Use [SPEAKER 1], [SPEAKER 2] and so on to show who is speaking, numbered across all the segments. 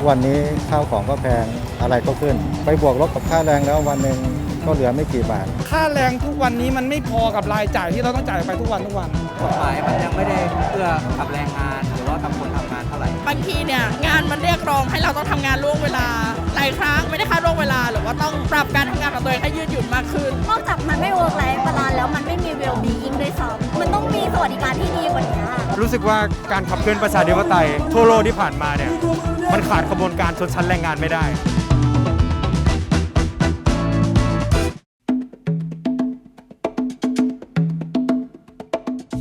[SPEAKER 1] กวันนี้ข้าวของก็แพงอะไรก็ขึ้น ไปบวกลบกับค่าแรงแล้ววันหนึ่งก็เหลือไม่กี่บาท
[SPEAKER 2] ค่าแรงทุกวันนี้มันไม่พอกับรายจ่ายที่เราต้องจ่ายไปทุกวันทุกวัน
[SPEAKER 3] กฎหมายมันยังไม่ได้เอื้อกับแรงงานหรือว่ากับคนทำงานเท่าไหร่
[SPEAKER 4] บางทีเนี่ยงานมันเรียกร้องให้เราต้องทำงานล่วงเวลาหลายครั้งไม่ได้ค่าล่วงเวลาหรือว่าต้องปรับการทำงานของตัวเองให้ยืดหยุ่นมากขึ้น
[SPEAKER 5] นอกจากมันไม่เวิร์กไลฟ์บาลานซ์แล้วมันไม่มีเวลบีอิงด้วยซ้ำมัน รู้
[SPEAKER 6] สึกว่าการขับเคลื่อนประชาธิปไตยทั่วโลกที่ผ่านมาเนี่ยมันขาดกระบวนการชนชั้นแรงงานไม่ได้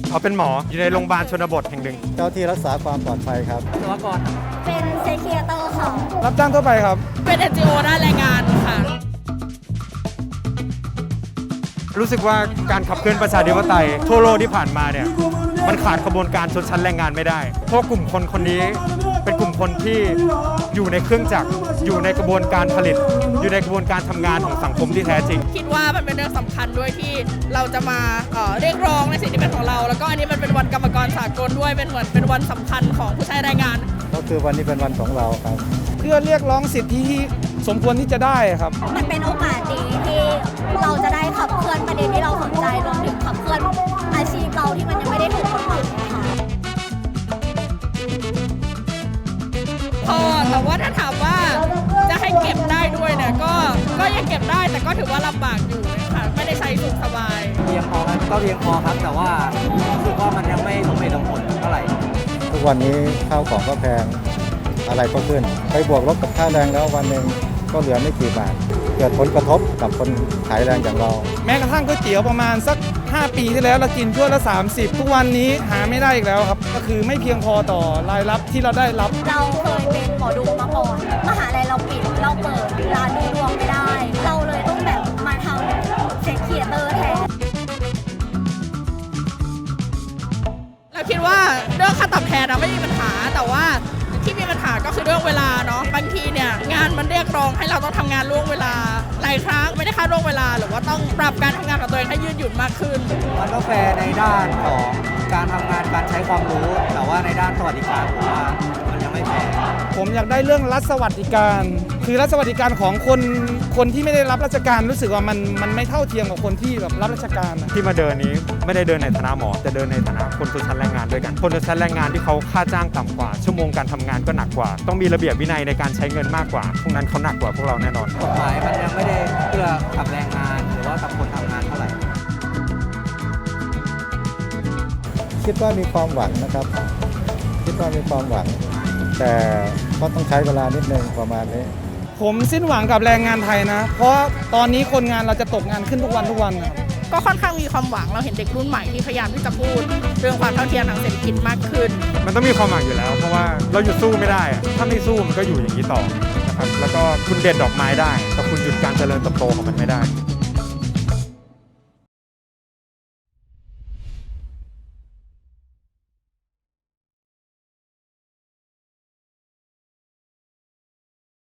[SPEAKER 6] เขาเป็นหมออยู่ในโรงพยาบาลชนบทแห่งหนึ่ง
[SPEAKER 1] เจ้าที่รักษาความปลอดภัยครับ
[SPEAKER 3] วิศวกร
[SPEAKER 5] เป็นเซเคียเตอร์ค่ะ
[SPEAKER 2] รับจ้างทั่วไปครับ
[SPEAKER 4] เป็น NGO ด้านแรงงานค่ะ
[SPEAKER 6] รู้สึกว่าการขับเคลื่อนประชาธิปไตยทั่วโลกที่ผ่านมาเนี่ย มันขาดกระบวนการชนชั้นแรงงานไม่ได้ เพราะกลุ่มคนคนนี้เป็นกลุ่มคนที่อยู่ในเครื่องจักรอยู่ในกระบวนการผลิต อยู่ในกระบวนการทำงานของสังคมที่แท้จริง
[SPEAKER 4] คิดว่ามันเป็นเรื่องสำคัญด้วยที่เราจะมาเอ่อเรียกร้องในสิ่งที่เป็นของเรา แล้วก็อันนี้มันเป็นวันกรรมกรสากลด้วยเป็นเหมือนเป็นวันสำคัญของผู้ใช้แรงงาน
[SPEAKER 1] ก็คือวันนี้เป็นวันของเราครับ
[SPEAKER 2] เพื่อเรียกร้องสิทธิที่สมควรที่จะได้ครับ
[SPEAKER 5] มันเป็นโอกาสดีที่เราจะได้ขับเคลื่อนประเด็นที่เราสนใจรวมถึงขับเคลื่อนอาชีพเราที่มันยัง
[SPEAKER 4] พอแต่ว่าถ้าถามว่าจะให้เก็บได้ด้วยเนี่ยก็ก็ยังเก็บได้แต่ก็ถือว่าลำบากอยู่ค่ะไม่ได้ใช้สุขสบาย
[SPEAKER 3] เพียงพอครับก็เพียงพอครับ แต่ว่ารู้สึกว่ามันยังไม่สมเหตุสมผลเท่าไหร่
[SPEAKER 1] ทุกวันนี้ข้าวของก็แพงอะไรก็ขึ้น ไปบวกลบกับค่าแรงแล้ววันหนึ่ง ก็เหลือไม่กี่บาท เกิดผลกระทบกับคนขายแรงอย่างเรา
[SPEAKER 2] แม้กระทั่งก๋วยเตี๋ยวประมาณสัก 5 ปีที่แล้วเรากินถ้วยละ 30 ทุกวันนี้หาไม่ได้อีกแล้วครับ ก็คือไม่เพียงพอต่อรายรับที่เราได้รับ
[SPEAKER 5] เราเคยเป็นหมอดูมาก่อนมหาลัยเราปิดเราเปิดร้านดูดวงไม่ได้ เราเลยต้องแบบมาทำเซเคียเตอร์แทน
[SPEAKER 4] เราคิดว่าเรื่องค่าตอบแทนนะไม่มีปัญหาแต่ว่าที่มีปัญหาก็คือเรื่องเวลาเนาะบาง ทีเนี่ยงานมันเรียกร้องให้เราต้องทำงานล่วงเวลาหลายครั้งไม่ได้ค่าล่วงเวลา หรือว่าต้องปรับการทำงานของตัวเองให้ยืดหยุ่นมากขึ้น
[SPEAKER 3] มันก็แฟร์ในด้านของการทำงานการใช้ความรู้ แต่ว่าในด้านสวัสดิการผมว่ามันยังไม่แฟร์
[SPEAKER 2] ผมอยากได้เรื่องรัฐสวัสดิการ คือรัฐสวัสดิการของคนคนที่ไม่ได้รับราชการรู้สึกว่ามันมันไม่เท่าเทียมกับคนที่แบบรับราชการอะ
[SPEAKER 6] ที่มาเดินนี้ ไม่ได้เดินในฐานะหมอแต่เดินในฐานะคนชนชั้นแรงงานด้วยกัน คนชนชั้นแรงงานที่เขาค่าจ้างต่ำกว่า ชั่วโมงการทำงานก็หนักกว่า ต้องมีระเบียบวินัยในการใช้เงินมากกว่าพวกนั้นเขาหนักกว่าพวกเราแน่นอน
[SPEAKER 3] กฎหมายมันยังไม่ได้เอื้อกับแรงงานหรือว่ากับคนทำงานเท่าไหร่
[SPEAKER 1] คิดว่ามีความหวังนะครับ คิดว่ามีความหวัง แต่ก็ต้องใช้เวลานิดนึงประมาณนี้
[SPEAKER 2] ผมสิ้นหวังกับแรงงานไทยนะ เพราะตอนนี้คนงานเราจะตกงานขึ้นทุกวันทุกวันนะ
[SPEAKER 4] ก็ค่อนข้างมีความหวังเราเห็นเด็กรุ่นใหม่ที่พยายามที่จะพูด เรื่องความเท่าเทียมทางเศรษฐกิจมากขึ้น
[SPEAKER 6] มันต้องมีความหวังอยู่แล้ว เพราะว่าเราหยุดสู้ไม่ได้ ถ้าไม่สู้มันก็อยู่อย่างนี้ต่อนะครับแล้วก็คุณเด็ดดอกไม้ได้ แต่คุณหยุดการเจริญเติบโตของมันไม่ได้